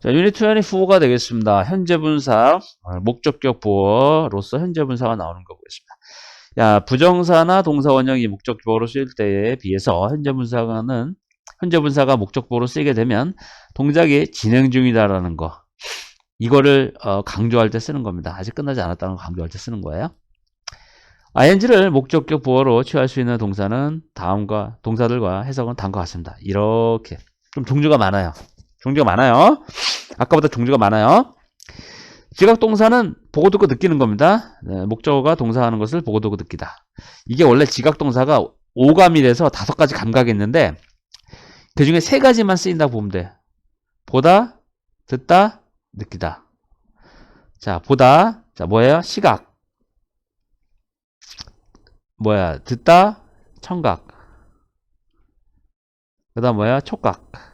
자, 유닛 24가 되겠습니다. 현재 분사, 어, 목적격 보어로서 현재 분사가 나오는 거 보겠습니다. 야, 부정사나 동사 원형이 목적 보어로 쓰일 때에 비해서 현재 분사는 현재 분사가 목적 보어로 쓰이게 되면 동작이 진행 중이다라는 거. 이거를 어, 강조할 때 쓰는 겁니다. 아직 끝나지 않았다는 걸 강조할 때 쓰는 거예요. ing를 목적격 보어로 취할 수 있는 동사는 다음과 동사들과 해석은 다음과 같습니다. 이렇게 좀 종류가 많아요. 종류가 많아요. 아까보다 종류가 많아요. 지각 동사는 보고 듣고 느끼는 겁니다. 네, 목적어가 동사하는 것을 보고 듣고 느끼다. 이게 원래 지각 동사가 오감이라서 다섯 가지 감각이 있는데 그 중에 세 가지만 쓰인다고 보면 돼. 보다, 듣다, 느끼다. 자, 보다. 자, 뭐예요? 시각. 뭐야? 듣다, 청각. 그 다음 뭐야? 촉각.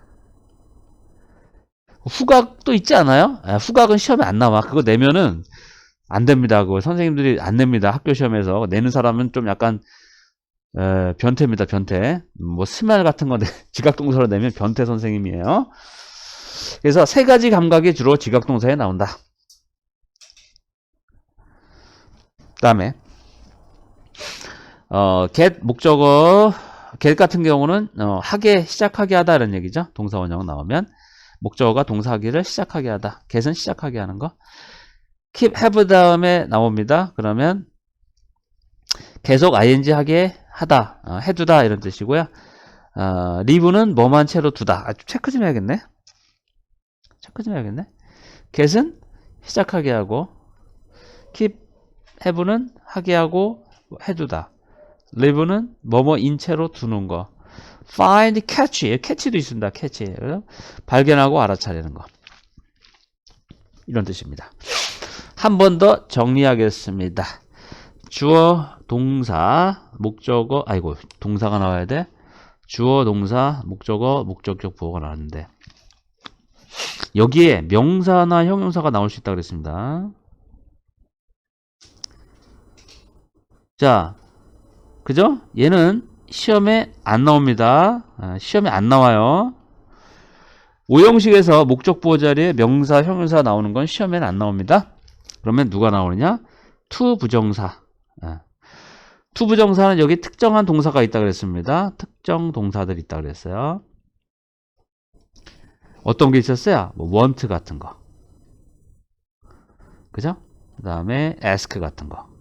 후각도 있지 않아요? 아, 후각은 시험에 안 나와. 그거 내면은 안 됩니다. 그거 선생님들이 안 냅니다. 학교 시험에서. 내는 사람은 좀 약간, 에, 변태입니다. 변태. 뭐, 스멜 같은 거 내- 지각동사로 내면 변태 선생님이에요. 그래서 세 가지 감각이 주로 지각동사에 나온다. 그 다음에, 어, get 목적어, get 같은 경우는, 어, 하게, 시작하게 하다 이런 얘기죠. 동사 원형 나오면. 목적어가 동사하기를 시작하게 하다. get은 시작하게 하는 거. keep have 다음에 나옵니다. 그러면 계속 ing 하게 하다, 어, 해두다 이런 뜻이고요. 어, live는 뭐만 채로 두다. 아, 좀 체크 좀 해야겠네. 체크 좀 해야겠네. get은 시작하게 하고 keep have는 하게 하고 해두다. live는 뭐뭐 인채로 두는 거. Find, catch, catch도 있습니다. catch. 발견하고 알아차리는 거. 이런 뜻입니다. 한 번 더 정리하겠습니다. 주어, 동사, 목적어, 아이고, 동사가 나와야 돼. 주어, 동사, 목적어, 목적격 보어가 나왔는데, 여기에 명사나 형용사가 나올 수 있다 그랬습니다. 자, 그죠? 얘는 시험에 안 나옵니다. 아, 시험에 안 나와요. 오형식에서 목적 보호 자리에 명사, 형용사 나오는 건 시험에는 안 나옵니다. 그러면 누가 나오느냐? 투 부정사. 아. 투 부정사는 여기 특정한 동사가 있다 그랬습니다. 특정 동사들 있다 그랬어요. 어떤 게 있었어요? 뭐 want 같은 거. 그죠? 그 다음에 ask 같은 거.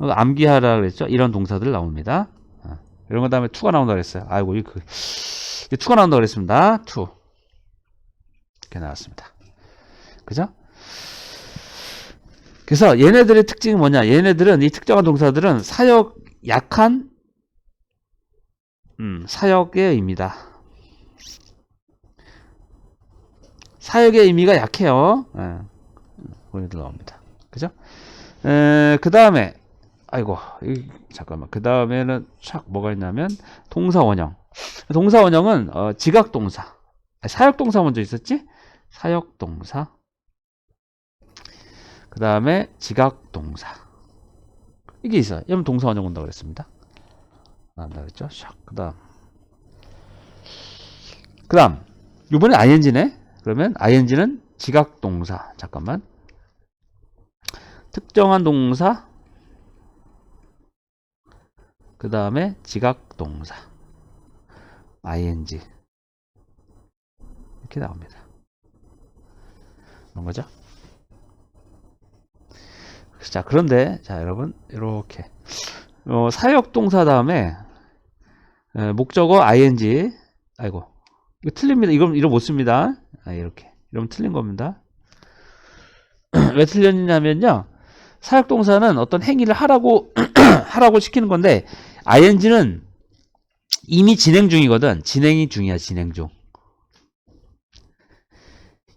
어, 암기하라 그랬죠? 이런 동사들 나옵니다. 아, 이런 거 다음에 투가 나온다 그랬어요. 아이고, 이 그, 이 투가 나온다 그랬습니다. 투. 이렇게 나왔습니다. 그죠? 그래서 얘네들의 특징이 뭐냐? 얘네들은 이 특정한 동사들은 사역 약한 음, 사역의 의미다. 사역의 의미가 약해요. 예. 거기들 나옵니다. 그죠? 그 다음에 아이고, 이, 잠깐만. 그 다음에는 착 뭐가 있냐면 동사 원형. 동사 원형은 어, 지각 동사. 사역 동사 먼저 있었지? 사역 동사. 그 다음에 지각 동사. 이게 있어요. 여러분 동사 원형 온다고 그랬습니다. 나온다 그랬죠? 샥. 그 다음. 그 다음. 이번에 ing네? 그러면 ing는 지각 동사. 잠깐만. 특정한 동사. 그 다음에 지각 동사 ing 이렇게 나옵니다. 그런 거죠. 자 그런데 자 여러분 이렇게 어, 사역 동사 다음에 에, 목적어 ing 아이고 이거 틀립니다. 이건 이런 못 씁니다. 아, 이렇게 이러면 틀린 겁니다. 왜 틀렸냐면요. 사역 동사는 어떤 행위를 하라고 하라고 시키는 건데 ing는 이미 진행 중이거든. 진행이 중이야, 진행 중.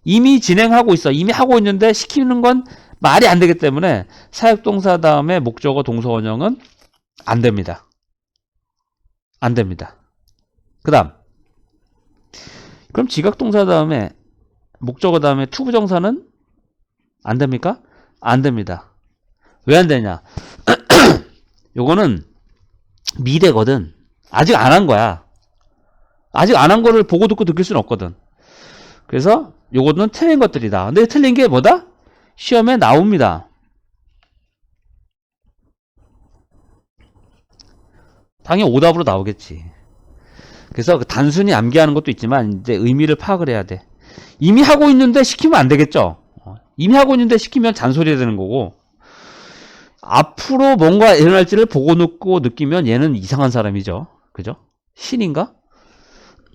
이미 진행하고 있어. 이미 하고 있는데 시키는 건 말이 안 되기 때문에 사역동사 다음에 목적어 동사 원형은 안 됩니다. 안 됩니다. 그 다음. 그럼 지각동사 다음에 목적어 다음에 투부정사는 안 됩니까? 안 됩니다. 왜 안 되냐? 요거는 미래거든. 아직 안 한 거야. 아직 안 한 거를 보고 듣고 느낄 수는 없거든. 그래서 요거는 틀린 것들이다. 근데 틀린 게 뭐다? 시험에 나옵니다. 당연히 오답으로 나오겠지. 그래서 그 단순히 암기하는 것도 있지만 이제 의미를 파악을 해야 돼. 이미 하고 있는데 시키면 안 되겠죠. 어, 이미 하고 있는데 시키면 잔소리 되는 거고 앞으로 뭔가 일어날지를 보고 느끼고 느끼면 얘는 이상한 사람이죠. 그죠? 신인가?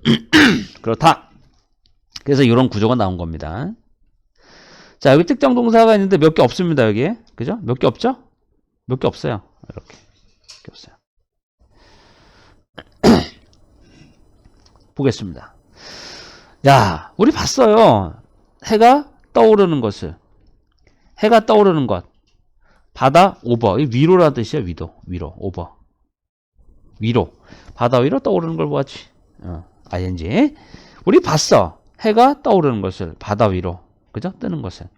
그렇다. 그래서 이런 구조가 나온 겁니다. 자, 여기 특정 동사가 있는데 몇 개 없습니다, 여기에. 그죠? 몇 개 없죠? 몇 개 없어요. 이렇게. 몇 개 없어요. 보겠습니다. 야, 우리 봤어요. 해가 떠오르는 것을. 해가 떠오르는 것. 바다 오버. 이 위로라는 뜻이야, 위도. 위로. 오버. 위로. 바다 위로 떠오르는 걸 보았지. 어, ing. 우리 봤어. 해가 떠오르는 것을. 바다 위로. 그죠? 뜨는 것을.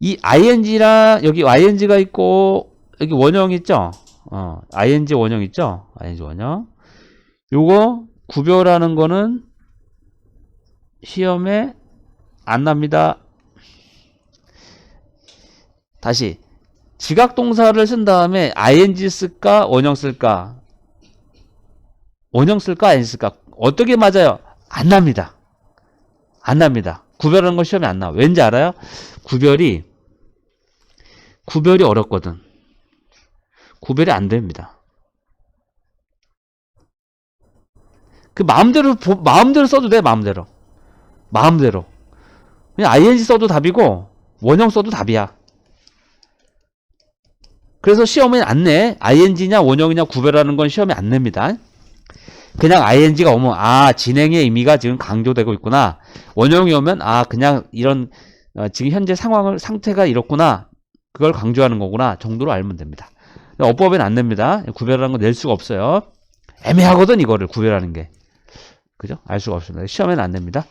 이 ing랑 여기 ing가 있고 여기 원형 있죠? 어, ing 원형 있죠? ing 원형. 요거 구별하는 거는 시험에 안 납니다. 다시 지각 동사를 쓴 다음에 ing 쓸까 원형 쓸까 원형 쓸까 ing 쓸까 어떻게 맞아요? 안 납니다. 안 납니다. 구별하는 거 시험에 안 나와. 왠지 알아요? 구별이 구별이 어렵거든. 구별이 안 됩니다. 그 마음대로 보- 마음대로 써도 돼 마음대로 마음대로 그냥 ing 써도 답이고 원형 써도 답이야. 그래서 시험에 안 내. ing냐 원형이냐 구별하는 건 시험에 안 냅니다. 그냥 ing가 오면 아 진행의 의미가 지금 강조되고 있구나. 원형이 오면 아 그냥 이런 어, 지금 현재 상황을 상태가 이렇구나. 그걸 강조하는 거구나 정도로 알면 됩니다. 어법엔 안 냅니다. 구별하는 거 낼 수가 없어요. 애매하거든 이거를 구별하는 게. 그죠? 알 수가 없습니다. 시험에는 안 됩니다.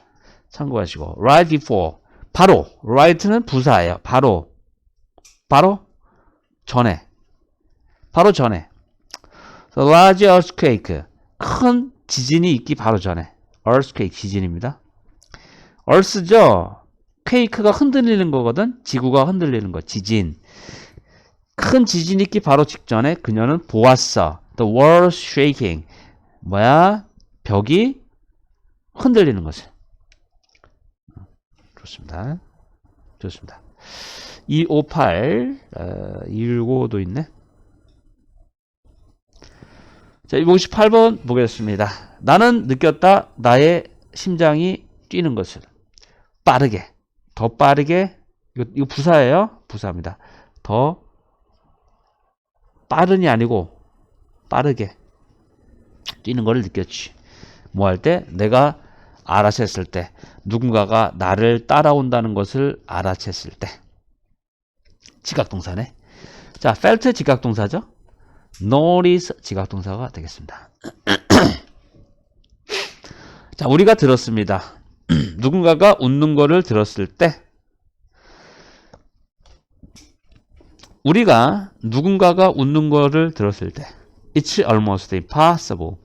참고하시고 right before 바로 right는 부사예요. 바로 바로 전에 바로 전에 The large earthquake 큰 지진이 있기 바로 전에 earthquake 지진입니다. earth죠. 퀘이크가 흔들리는 거거든. 지구가 흔들리는 거. 지진. 큰 지진이 있기 바로 직전에 그녀는 보았어. The world shaking. 뭐야? 벽이 흔들리는 것을. 좋습니다. 좋습니다. 258, 어, 215도 있네. 자, 258번 보겠습니다. 나는 느꼈다. 나의 심장이 뛰는 것을. 빠르게. 더 빠르게. 이거, 이거 부사예요. 부사입니다. 더 빠른이 아니고 빠르게 뛰는 것을 느꼈지. 뭐 할 때? 내가 알아챘을 때. 누군가가 나를 따라온다는 것을 알아챘을 때. 지각동사네. 자, felt 지각동사죠. notice 지각동사가 되겠습니다. 자, 우리가 들었습니다. 누군가가 웃는 거를 들었을 때 우리가 누군가가 웃는 거를 들었을 때 It's almost impossible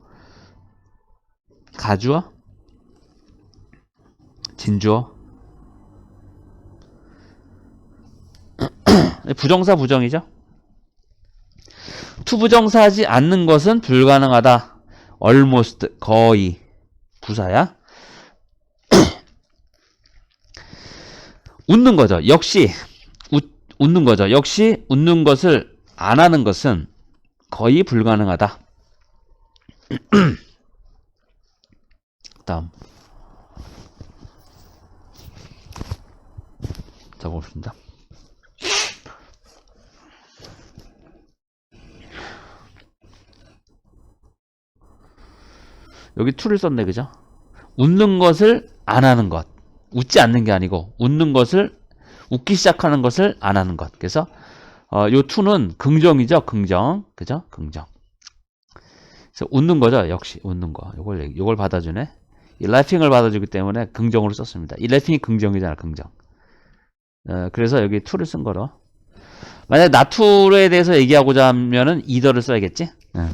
가주어 진주어 부정사 부정이죠. 투부정사하지 않는 것은 불가능하다. Almost 거의 부사야. 웃는 거죠. 역시 웃, 웃는 거죠. 역시 웃는 것을 안 하는 것은 거의 불가능하다. 다음. 적어봅시다. 여기 to를 썼네, 그죠? 웃는 것을 안 하는 것. 웃지 않는 게 아니고, 웃는 것을, 웃기 시작하는 것을 안 하는 것. 그래서, 어, 요 to는 긍정이죠, 긍정. 그죠? 긍정. 그래서 웃는 거죠, 역시. 웃는 거. 요걸, 요걸 받아주네. 이 laughing을 받아주기 때문에 긍정으로 썼습니다. 이 laughing이 긍정이잖아, 긍정. 어, 그래서 여기 to를 쓴 거로. 만약 나투에 대해서 얘기하고자 하면은 이더를 써야겠지? 어.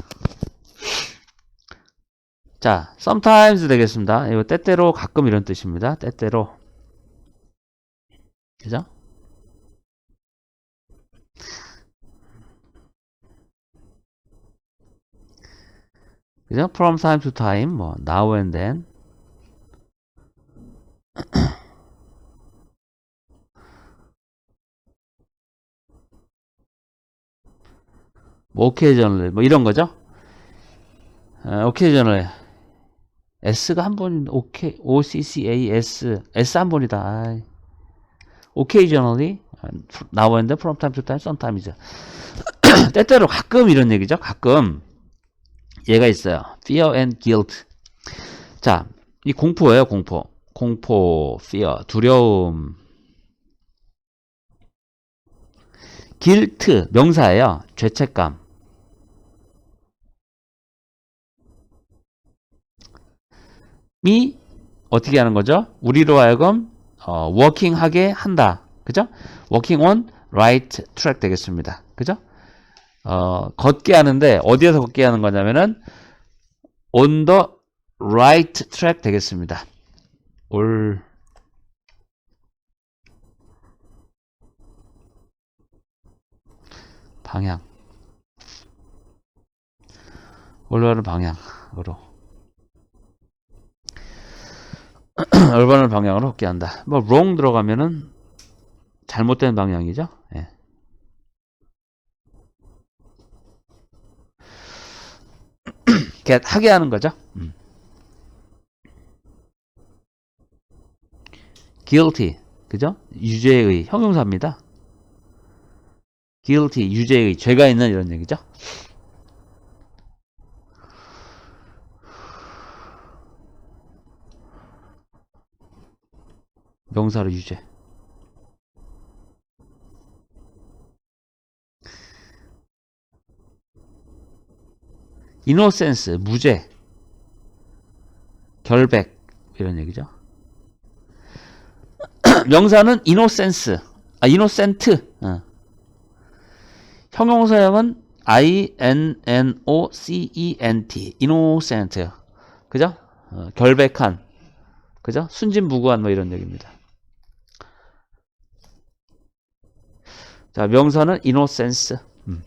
자, sometimes 되겠습니다. 이거 때때로 가끔 이런 뜻입니다. 때때로. 그죠? 그죠? From time to time, 뭐, now and then. 뭐, occasionally, 뭐, 이런 거죠? 어, occasionally. S가 한 번인데, OK, O-C-C-A-S, S 한 번이다. 아이. occasionally, then, from time to time, sometimes. 때때로 가끔 이런 얘기죠. 가끔. 얘가 있어요. fear and guilt. 자, 이 공포예요, 공포. 공포, fear, 두려움. guilt, 명사예요. 죄책감. 이 어떻게 하는 거죠? 우리로 하여금 어, working 하게 한다. 그죠? working on right track 되겠습니다. 그죠? 어, 걷게 하는데 어디에서 걷게 하는 거냐면은 on the right track 되겠습니다. 올 방향 올바른 방향으로 올바른 방향으로 걷게 한다. 뭐 wrong 들어가면은 잘못된 방향이죠. 예. 하게 하는 거죠. 음. guilty 그죠? 유죄의 형용사입니다. guilty 유죄의 죄가 있는 이런 얘기죠. 명사로 유죄. innocence 무죄. 결백 이런 얘기죠. 명사는 innocence, 아 innocent. 어. 형용사형은 i n n o c e n t, innocent. 그죠? 어, 결백한, 그죠? 순진무구한 뭐 이런 얘기입니다. 자, 명사는 innocence. 음.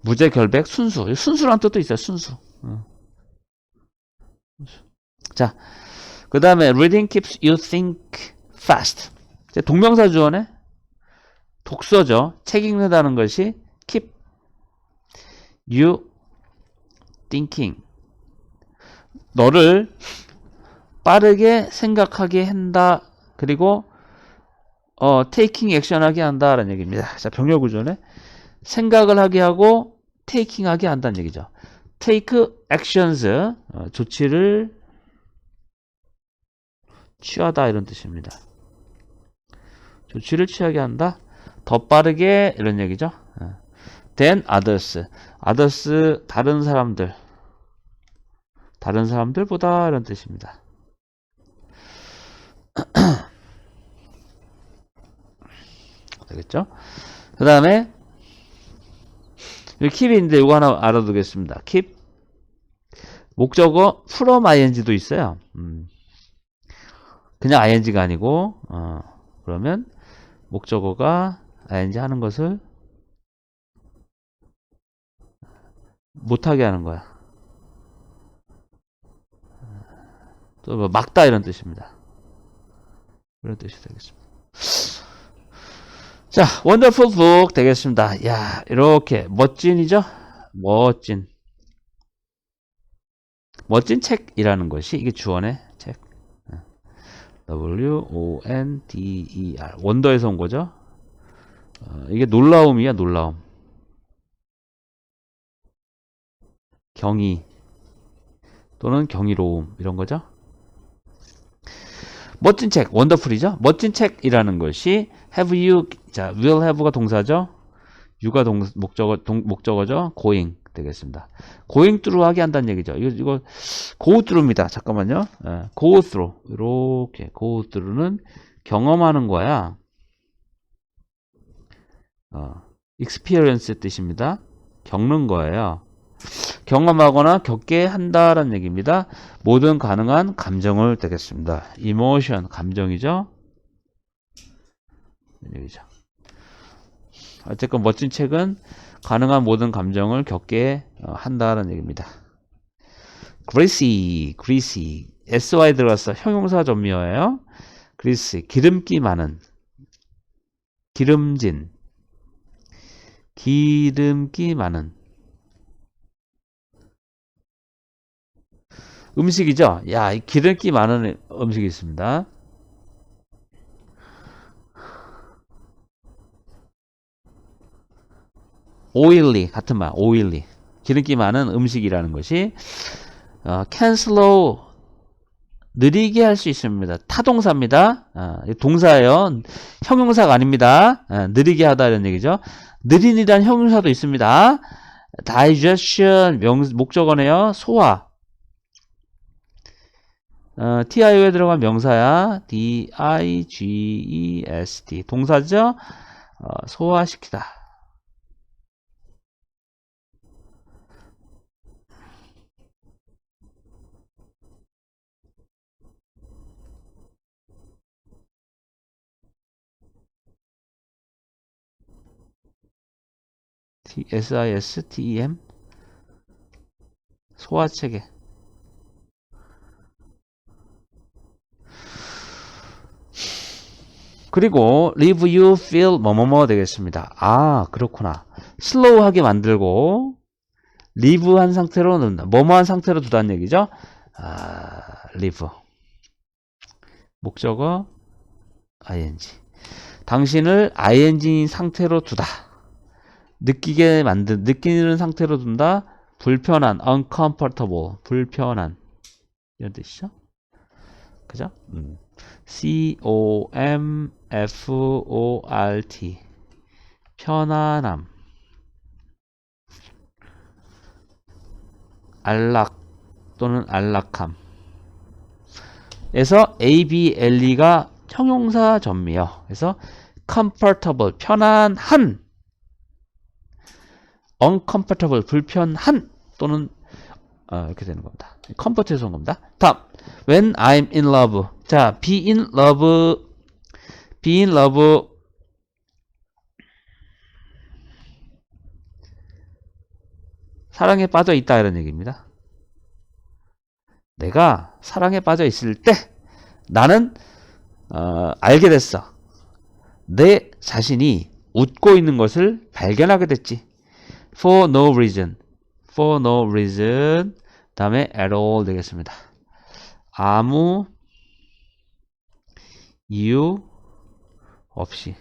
무죄 결백 순수. 순수란 뜻도 있어요. 순수. 어. 자, 그 다음에 reading keeps you think fast. 동명사 주어네. 독서죠. 책 읽는다는 것이 keep you thinking. 너를 빠르게 생각하게 한다. 그리고 어, taking action 하게 한다라는 얘기입니다. 자, 병렬 구조네. 생각을 하게 하고 taking 하게 한다는 얘기죠. take actions 어, 조치를 취하다 이런 뜻입니다. 조치를 취하게 한다. 더 빠르게 이런 얘기죠. 어. than others. others 다른 사람들. 다른 사람들보다 이런 뜻입니다. 되겠죠? 그 다음에 여기 keep인데 이거 하나 알아두겠습니다. keep 목적어 from ing도 있어요. 음. 그냥 ing가 아니고 어, 그러면 목적어가 ing 하는 것을 못하게 하는 거야. 또뭐 막다 이런 뜻입니다. 이런 뜻이 되겠습니다. 자, 원더풀 북 되겠습니다. 야, 이렇게 멋진이죠? 멋진. 멋진 책이라는 것이 이게 주어의 책. W O N D E R 원더에서 온 거죠. 어, 이게 놀라움이야, 놀라움. 경이 또는 경이로움 이런 거죠. 멋진 책, 원더풀이죠. 멋진 책이라는 것이 have you 자, will have가 동사죠. you가 동, 목적어 동, 목적어죠. going 되겠습니다. going through 하게 한다는 얘기죠. 이거 이거 go through입니다. 잠깐만요. 예, go through 이렇게 go through는 경험하는 거야. 어, experience 뜻입니다. 겪는 거예요. 경험하거나 겪게 한다라는 얘기입니다. 모든 가능한 감정을 되겠습니다. emotion 감정이죠. 얘기죠. 어쨌건 멋진 책은 가능한 모든 감정을 겪게 어, 한다는 얘기입니다. greasy, greasy, sy 들어갔어. 형용사 전미어예요. greasy, 기름기 많은, 기름진, 기름기 많은 음식이죠. 야, 이 기름기 많은 음식이 있습니다. Oily 같은 말, oily 기름기 많은 음식이라는 것이 어, can slow 느리게 할 수 있습니다. 타동사입니다. 어, 동사예요. 형용사가 아닙니다. 어, 느리게 하다 이런 얘기죠. 느린이란 형용사도 있습니다. digestion 명, 목적어네요. 소화. 어, TIO에 들어간 명사야. D-I-G-E-S-T. 동사죠? 어, 소화시키다. S-I-S-T-E-M 소화체계 그리고 leave you feel 뭐뭐뭐 되겠습니다. 아 그렇구나. 슬로우하게 만들고 leave 한 상태로 둔다. 뭐뭐한 상태로 두다는 얘기죠. 아 leave 목적어 ing 당신을 ing 상태로 두다. 느끼게 만든 느끼는 상태로 둔다. 불편한 uncomfortable 불편한 이런 뜻이죠. 그죠? 음. C O M F O R T 편안함 안락 또는 안락함 에서 A B L E가 형용사 전미어 그래서 comfortable 편안한 uncomfortable 불편한 또는 어, 이렇게 되는 겁니다. comfort에서 온 겁니다. 다음 when I'm in love 자 be in love be in love 사랑에 빠져 있다 이런 얘기입니다. 내가 사랑에 빠져 있을 때 나는 어, 알게 됐어. 내 자신이 웃고 있는 것을 발견하게 됐지. For no reason. For no reason. 다음에 at all 되겠습니다. 아무 이유 없이.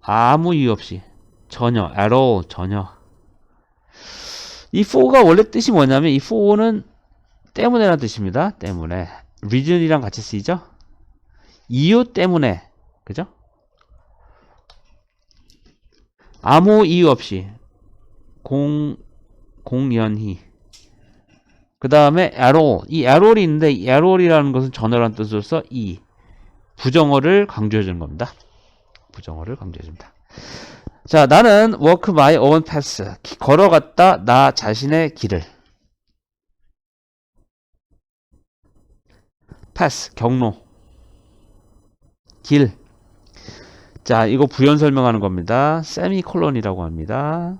아무 이유 없이. 전혀. at all. 전혀. 이 for가 원래 뜻이 뭐냐면 이 for는 때문에라는 뜻입니다. 때문에. reason이랑 같이 쓰이죠? 이유 때문에. 그죠? 아무 이유 없이 공 공연히 그 다음에 at 이 at 이 있는데 이 at 이라는 것은 전어라는 뜻으로서 이 부정어를 강조해 주는 겁니다. 부정어를 강조해 줍니다. 자, 나는 walk my own path. 걸어갔다 나 자신의 길을. path 경로. 길. 자, 이거 부연 설명하는 겁니다. 세미콜론이라고 합니다.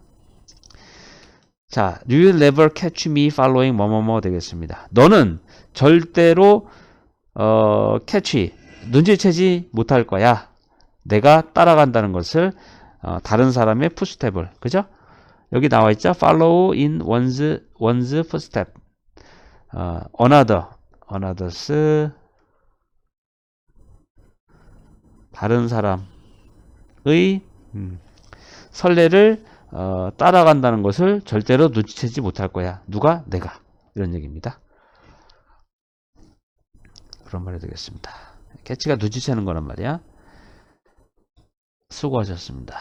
자, you will never catch me following 뭐뭐뭐 되겠습니다. 너는 절대로 어, catch 눈치채지 못할 거야. 내가 따라간다는 것을 어, 다른 사람의 푸스텝을 그죠? 여기 나와 있죠? follow in one's one's footstep. 어, another another's 다른 사람 의 음, 선례를 어, 따라간다는 것을 절대로 눈치채지 못할 거야. 누가? 내가. 이런 얘기입니다. 그런 말이 되겠습니다. 캐치가 눈치채는 거란 말이야. 수고하셨습니다.